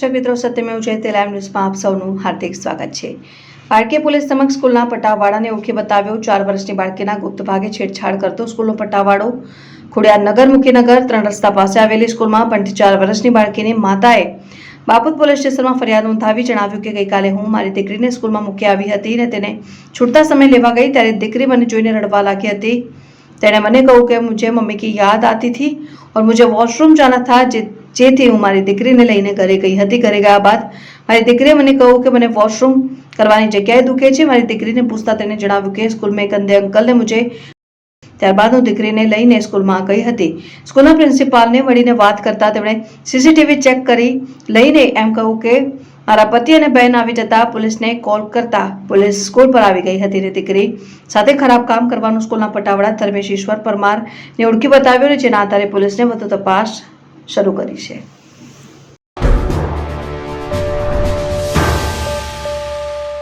દર્શક મિત્રો, સત્યમેવ જયતે લાઈવ ન્યૂઝમાં આપ સૌનું હાર્દિક સ્વાગત છે. બાળકે પોલીસ સમક્ષ સ્કૂલના પટાવાળાને ઓળખી બતાવ્યો, ચાર વર્ષની બાળકીના ગુપ્ત ભાગે છેડછાડ કરતો સ્કૂલનો પટાવાળો. ખોડિયાર નગર, મુખીનગર, ત્રણ રસ્તા પાસે આવેલી સ્કૂલમાં પણ ચાર વર્ષની બાળકીની માતાએ બાપત પોલીસ સ્ટેશનમાં ફરિયાદ નોંધાવી જણાવ્યું કે ગઈકાલે હું મારી દીકરીને સ્કૂલમાં મૂકી આવી હતી અને તેને છૂટતા સમય લેવા ગઈ ત્યારે દીકરી મને જોઈને રડવા લાગી હતી. તેણે મને કહ્યું કે મુજે મમ્મી કી યાદ આતી હતી ઓર મુજે વોશરૂમ જાના થા જે જેથી હું મારી દીકરીને લઈને ઘરે ગઈ હતી. ઘરે ગયા બાદ મારી દીકરીએ મને કહ્યું કે મને વોશરૂમ કરવાની જગ્યાએ દુખે છે. મારી દીકરીને પૂછતા તેને જણાવ્યું કે સ્કૂલમાં એક અંધે અંકલને મુજે. ત્યારબાદ હું દીકરીને લઈને સ્કૂલમાં ગઈ હતી. સ્કૂલના પ્રિન્સિપાલને મળીને વાત કરતા તેમણે સીસીટીવી ચેક કરી, લઈને એમ કહ્યું કે મારા પતિ અને બહેન આવી જતા પોલીસને કોલ કરતા પોલીસ સ્કૂલ પર આવી ગઈ હતી અને દીકરી સાથે ખરાબ કામ કરવાનું સ્કૂલના પટાવડા ધર્મેશ ઈશ્વર પરમારને ઓળખી બતાવ્યો જેના આધારે પોલીસને વધુ તપાસ શરૂ કરી છે.